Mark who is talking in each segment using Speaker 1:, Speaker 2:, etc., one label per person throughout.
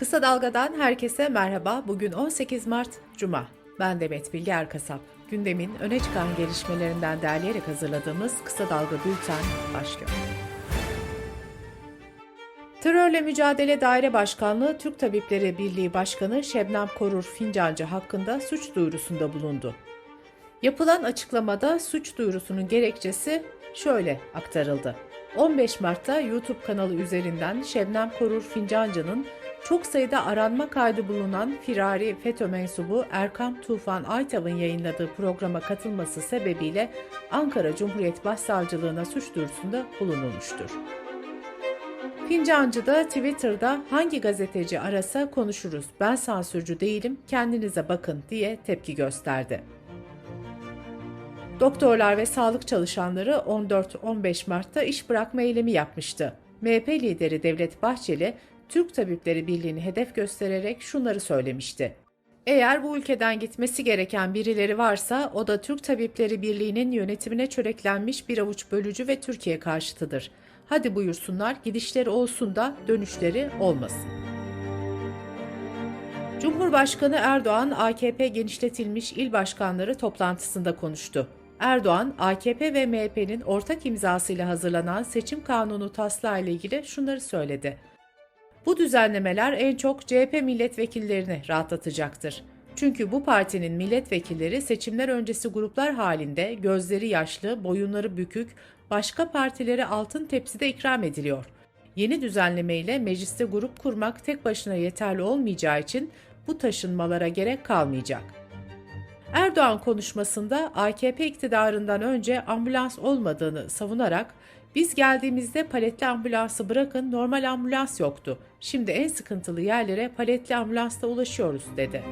Speaker 1: Kısa Dalga'dan herkese merhaba. Bugün 18 Mart Cuma. Ben Demet Bilge Erkasap. Gündemin öne çıkan gelişmelerinden derleyerek hazırladığımız Kısa Dalga Bülten başlıyor. Terörle Mücadele Daire Başkanlığı Türk Tabipleri Birliği Başkanı Şebnem Korur Fincancı hakkında suç duyurusunda bulundu. Yapılan açıklamada suç duyurusunun gerekçesi şöyle aktarıldı. 15 Mart'ta YouTube kanalı üzerinden Şebnem Korur Fincancı'nın çok sayıda aranma kaydı bulunan firari FETÖ mensubu Erkam Tufan Aytav'ın yayınladığı programa katılması sebebiyle Ankara Cumhuriyet Başsavcılığına suç duyurusunda bulunulmuştur. Fincancı da Twitter'da hangi gazeteci arasa konuşuruz ben sansürcü değilim kendinize bakın diye tepki gösterdi. Doktorlar ve sağlık çalışanları 14-15 Mart'ta iş bırakma eylemi yapmıştı. MHP lideri Devlet Bahçeli, Türk Tabipleri Birliği'ni hedef göstererek şunları söylemişti. Eğer bu ülkeden gitmesi gereken birileri varsa o da Türk Tabipleri Birliği'nin yönetimine çöreklenmiş bir avuç bölücü ve Türkiye karşıtıdır. Hadi buyursunlar gidişleri olsun da dönüşleri olmasın. Cumhurbaşkanı Erdoğan AKP genişletilmiş il başkanları toplantısında konuştu. Erdoğan, AKP ve MHP'nin ortak imzasıyla hazırlanan seçim kanunu taslağı ile ilgili şunları söyledi. Bu düzenlemeler en çok CHP milletvekillerini rahatlatacaktır. Çünkü bu partinin milletvekilleri seçimler öncesi gruplar halinde gözleri yaşlı, boyunları bükük, başka partilere altın tepside ikram ediliyor. Yeni düzenleme ile mecliste grup kurmak tek başına yeterli olmayacağı için bu taşınmalara gerek kalmayacak. Erdoğan konuşmasında AKP iktidarından önce ambulans olmadığını savunarak biz geldiğimizde paletli ambulansı bırakın normal ambulans yoktu. Şimdi en sıkıntılı yerlere paletli ambulansla ulaşıyoruz dedi.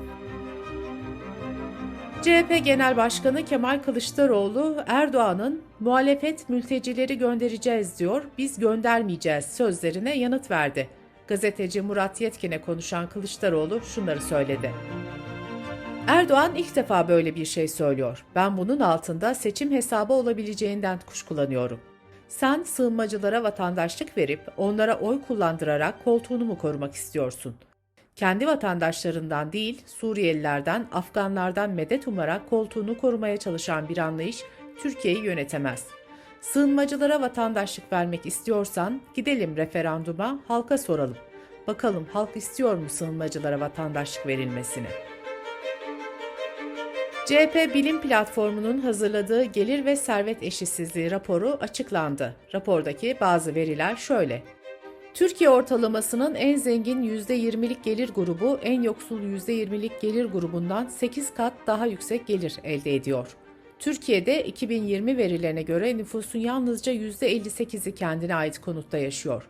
Speaker 1: CHP Genel Başkanı Kemal Kılıçdaroğlu Erdoğan'ın muhalefet mültecileri göndereceğiz diyor, biz göndermeyeceğiz sözlerine yanıt verdi. Gazeteci Murat Yetkin'e konuşan Kılıçdaroğlu şunları söyledi. Erdoğan ilk defa böyle bir şey söylüyor. Ben bunun altında seçim hesabı olabileceğinden kuşkulanıyorum. Sen sığınmacılara vatandaşlık verip onlara oy kullandırarak koltuğunu mu korumak istiyorsun? Kendi vatandaşlarından değil, Suriyelilerden, Afganlardan medet umarak koltuğunu korumaya çalışan bir anlayış Türkiye'yi yönetemez. Sığınmacılara vatandaşlık vermek istiyorsan gidelim referanduma, halka soralım. Bakalım halk istiyor mu sığınmacılara vatandaşlık verilmesini?'' CHP Bilim Platformu'nun hazırladığı Gelir ve Servet Eşitsizliği raporu açıklandı. Rapordaki bazı veriler şöyle. Türkiye ortalamasının en zengin %20'lik gelir grubu en yoksul %20'lik gelir grubundan 8 kat daha yüksek gelir elde ediyor. Türkiye'de 2020 verilerine göre nüfusun yalnızca %58'i kendine ait konutta yaşıyor.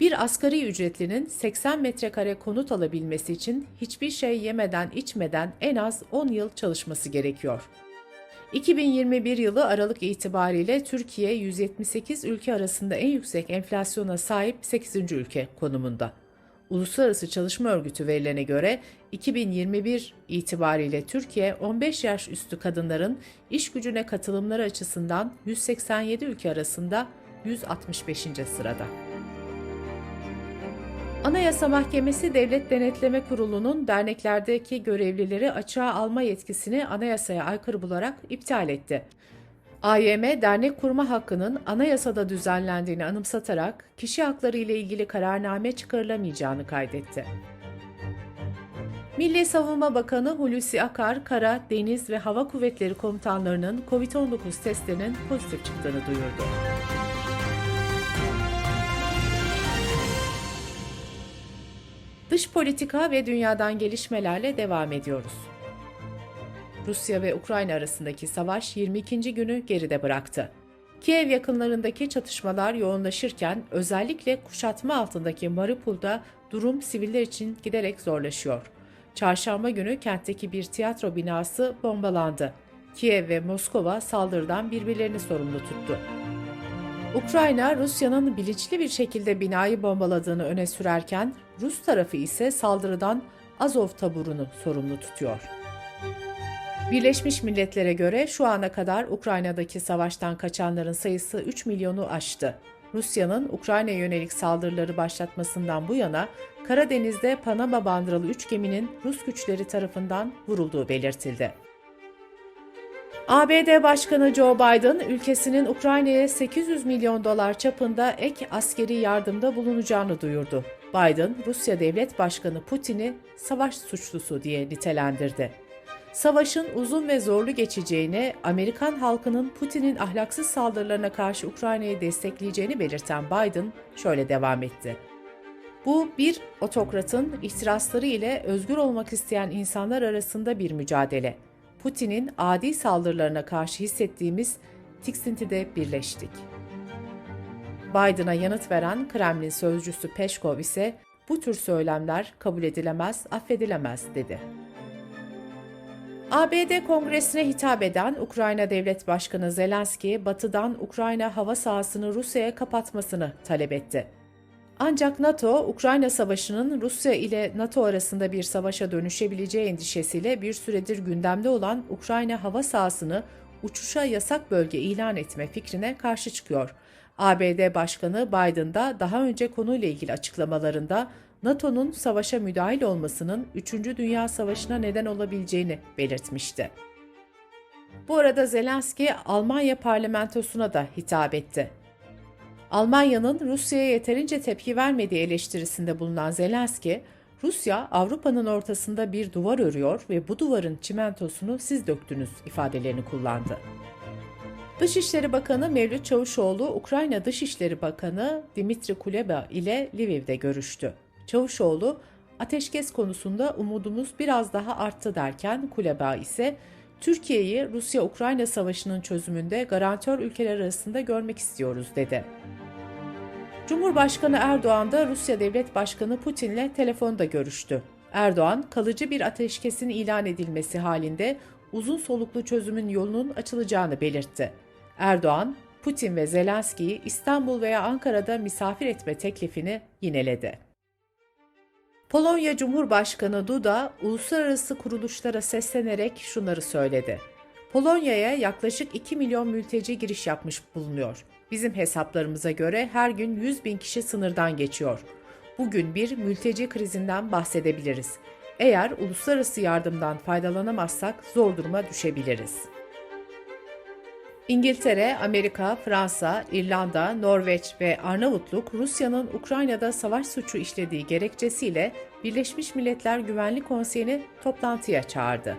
Speaker 1: Bir asgari ücretlinin 80 metrekare konut alabilmesi için hiçbir şey yemeden içmeden en az 10 yıl çalışması gerekiyor. 2021 yılı Aralık itibariyle Türkiye 178 ülke arasında en yüksek enflasyona sahip 8. ülke konumunda. Uluslararası Çalışma Örgütü verilerine göre 2021 itibariyle Türkiye 15 yaş üstü kadınların iş gücüne katılımları açısından 187 ülke arasında 165. sırada. Anayasa Mahkemesi Devlet Denetleme Kurulu'nun derneklerdeki görevlileri açığa alma yetkisini anayasaya aykırı bularak iptal etti. AYM dernek kurma hakkının anayasada düzenlendiğini anımsatarak kişi hakları ile ilgili kararname çıkarılamayacağını kaydetti. Milli Savunma Bakanı Hulusi Akar, Kara, Deniz ve Hava Kuvvetleri komutanlarının COVID-19 testlerinin pozitif çıktığını duyurdu. Dış politika ve dünyadan gelişmelerle devam ediyoruz. Rusya ve Ukrayna arasındaki savaş 22. günü geride bıraktı. Kiev yakınlarındaki çatışmalar yoğunlaşırken özellikle kuşatma altındaki Mariupol'da durum siviller için giderek zorlaşıyor. Çarşamba günü kentteki bir tiyatro binası bombalandı. Kiev ve Moskova saldırıdan birbirlerini sorumlu tuttu. Ukrayna, Rusya'nın bilinçli bir şekilde binayı bombaladığını öne sürerken, Rus tarafı ise saldırıdan Azov taburunu sorumlu tutuyor. Birleşmiş Milletler'e göre şu ana kadar Ukrayna'daki savaştan kaçanların sayısı 3 milyonu aştı. Rusya'nın Ukrayna'ya yönelik saldırıları başlatmasından bu yana Karadeniz'de Panama bandıralı 3 geminin Rus güçleri tarafından vurulduğu belirtildi. ABD Başkanı Joe Biden, ülkesinin Ukrayna'ya 800 milyon dolar çapında ek askeri yardımda bulunacağını duyurdu. Biden, Rusya Devlet Başkanı Putin'i savaş suçlusu diye nitelendirdi. Savaşın uzun ve zorlu geçeceğini, Amerikan halkının Putin'in ahlaksız saldırılarına karşı Ukrayna'yı destekleyeceğini belirten Biden şöyle devam etti. Bu bir otokratın ihtirasları ile özgür olmak isteyen insanlar arasında bir mücadele. Putin'in adi saldırılarına karşı hissettiğimiz tiksintide birleştik. Biden'a yanıt veren Kremlin sözcüsü Peşkov ise bu tür söylemler kabul edilemez, affedilemez dedi. ABD Kongresi'ne hitap eden Ukrayna Devlet Başkanı Zelenski, Batı'dan Ukrayna hava sahasını Rusya'ya kapatmasını talep etti. Ancak NATO, Ukrayna Savaşı'nın Rusya ile NATO arasında bir savaşa dönüşebileceği endişesiyle bir süredir gündemde olan Ukrayna hava sahasını uçuşa yasak bölge ilan etme fikrine karşı çıkıyor. ABD Başkanı Biden da daha önce konuyla ilgili açıklamalarında NATO'nun savaşa müdahil olmasının 3. Dünya Savaşı'na neden olabileceğini belirtmişti. Bu arada Zelenski Almanya parlamentosuna da hitap etti. Almanya'nın Rusya'ya yeterince tepki vermediği eleştirisinde bulunan Zelenski, Rusya Avrupa'nın ortasında bir duvar örüyor ve bu duvarın çimentosunu siz döktünüz ifadelerini kullandı. Dışişleri Bakanı Mevlüt Çavuşoğlu, Ukrayna Dışişleri Bakanı Dimitri Kuleba ile Lviv'de görüştü. Çavuşoğlu, ateşkes konusunda umudumuz biraz daha arttı derken Kuleba ise Türkiye'yi Rusya-Ukrayna savaşının çözümünde garantör ülkeler arasında görmek istiyoruz dedi. Cumhurbaşkanı Erdoğan da Rusya Devlet Başkanı Putin'le telefonda görüştü. Erdoğan, kalıcı bir ateşkesin ilan edilmesi halinde uzun soluklu çözümün yolunun açılacağını belirtti. Erdoğan, Putin ve Zelenski'yi İstanbul veya Ankara'da misafir etme teklifini yineledi. Polonya Cumhurbaşkanı Duda, uluslararası kuruluşlara seslenerek şunları söyledi. Polonya'ya yaklaşık 2 milyon mülteci giriş yapmış bulunuyor. Bizim hesaplarımıza göre her gün 100 bin kişi sınırdan geçiyor. Bugün bir mülteci krizinden bahsedebiliriz. Eğer uluslararası yardımdan faydalanamazsak zor duruma düşebiliriz. İngiltere, Amerika, Fransa, İrlanda, Norveç ve Arnavutluk Rusya'nın Ukrayna'da savaş suçu işlediği gerekçesiyle Birleşmiş Milletler Güvenlik Konseyi'ni toplantıya çağırdı.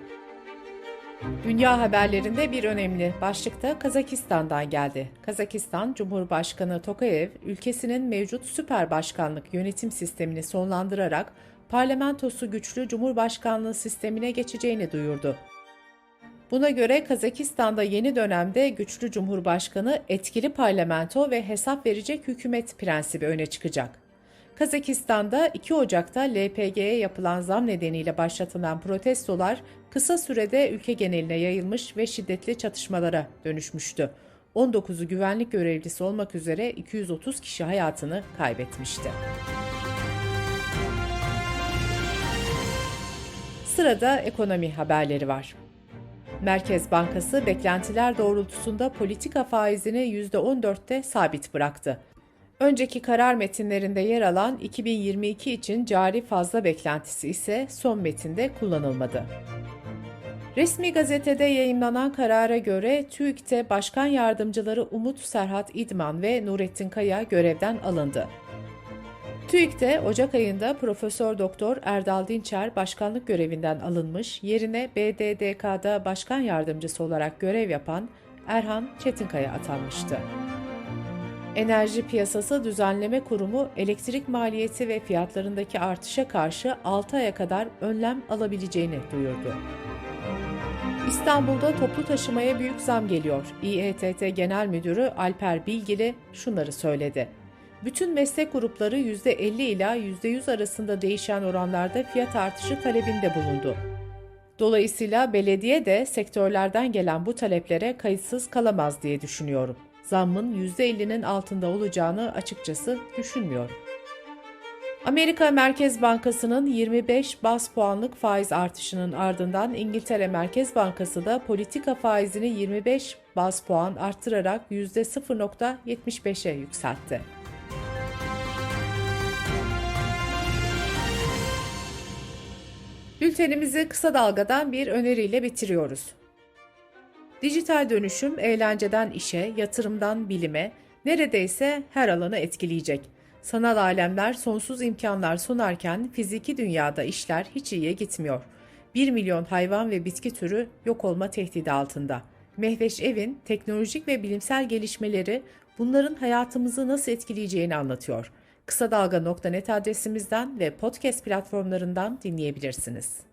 Speaker 1: Dünya haberlerinde bir önemli başlık da Kazakistan'dan geldi. Kazakistan Cumhurbaşkanı Tokayev, ülkesinin mevcut süper başkanlık yönetim sistemini sonlandırarak parlamentosu güçlü cumhurbaşkanlığı sistemine geçeceğini duyurdu. Buna göre Kazakistan'da yeni dönemde güçlü cumhurbaşkanı, etkili parlamento ve hesap verecek hükümet prensibi öne çıkacak. Kazakistan'da 2 Ocak'ta LPG'ye yapılan zam nedeniyle başlatılan protestolar kısa sürede ülke geneline yayılmış ve şiddetli çatışmalara dönüşmüştü. 19'u güvenlik görevlisi olmak üzere 230 kişi hayatını kaybetmişti. Sırada ekonomi haberleri var. Merkez Bankası beklentiler doğrultusunda politika faizini %14'te sabit bıraktı. Önceki karar metinlerinde yer alan 2022 için cari fazla beklentisi ise son metinde kullanılmadı. Resmi gazetede yayımlanan karara göre TÜİK'te başkan yardımcıları Umut Serhat İdman ve Nurettin Kaya görevden alındı. TÜİK'te Ocak ayında Profesör Doktor Erdal Dinçer başkanlık görevinden alınmış, yerine BDDK'da başkan yardımcısı olarak görev yapan Erhan Çetinkaya atanmıştı. Enerji Piyasası Düzenleme Kurumu elektrik maliyeti ve fiyatlarındaki artışa karşı 6 aya kadar önlem alabileceğini duyurdu. İstanbul'da toplu taşımaya büyük zam geliyor. İETT Genel Müdürü Alper Bilgili şunları söyledi. Bütün meslek grupları %50 ila %100 arasında değişen oranlarda fiyat artışı talebinde bulundu. Dolayısıyla belediye de sektörlerden gelen bu taleplere kayıtsız kalamaz diye düşünüyorum zammın %50'nin altında olacağını açıkçası düşünmüyorum. Amerika Merkez Bankası'nın 25 bas puanlık faiz artışının ardından İngiltere Merkez Bankası da politika faizini 25 bas puan arttırarak %0.75'e yükseltti. Bültenimizi kısa dalgadan bir öneriyle bitiriyoruz. Dijital dönüşüm eğlenceden işe, yatırımdan bilime, neredeyse her alanı etkileyecek. Sanal alemler sonsuz imkanlar sunarken fiziki dünyada işler hiç iyiye gitmiyor. 1 milyon hayvan ve bitki türü yok olma tehdidi altında. Mehveş Evin teknolojik ve bilimsel gelişmeleri bunların hayatımızı nasıl etkileyeceğini anlatıyor. Kısa Dalga.net adresimizden ve podcast platformlarından dinleyebilirsiniz.